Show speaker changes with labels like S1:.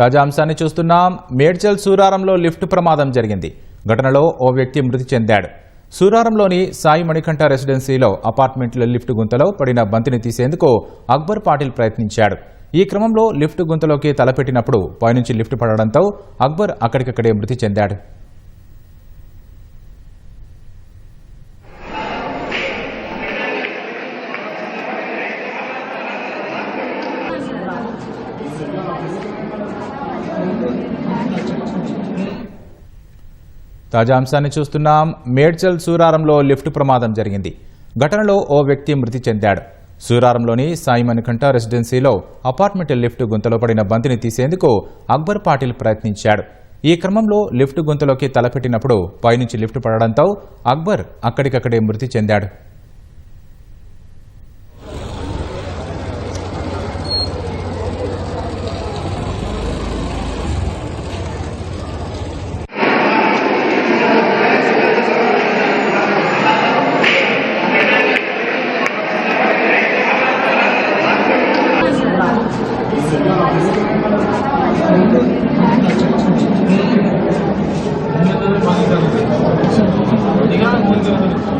S1: తాజా అంశాన్ని చూస్తున్నాం. మేడ్చల్ సూరారంలో లిఫ్ట్ ప్రమాదం జరిగింది. ఘటనలో ఓ వ్యక్తి మృతి చెందాడు. సూరారంలోని సాయి మణికంఠ రెసిడెన్సీలో అపార్ట్మెంట్ల లిఫ్ట్ గుంతలో పడిన బంతిని తీసేందుకు అక్బర్ పాటిల్ ప్రయత్నించాడు. ఈ క్రమంలో లిఫ్ట్ గుంతలోకి తలపెట్టినప్పుడు పైనుంచి లిఫ్ట్ పడడంతో అక్బర్ అక్కడికక్కడే మృతి చెందాడు. తాజా అంశాన్ని చూస్తున్నాం. మేడ్చల్ సూరారంలో లిఫ్ట్ ప్రమాదం జరిగింది. ఘటనలో ఓ వ్యక్తి మృతి చెందాడు. సూరారంలోని సాయి మణికంఠ రెసిడెన్సీలో అపార్ట్మెంట్ లిఫ్ట్ గుంతలో పడిన బంతిని తీసేందుకు అక్బర్ పాటిల్ ప్రయత్నించాడు. ఈ క్రమంలో లిఫ్ట్ గుంతలోకి తలపెట్టినప్పుడు పైనుంచి లిఫ్ట్ పడడంతో అక్బర్ అక్కడికక్కడే మృతి చెందాడు. Thank you.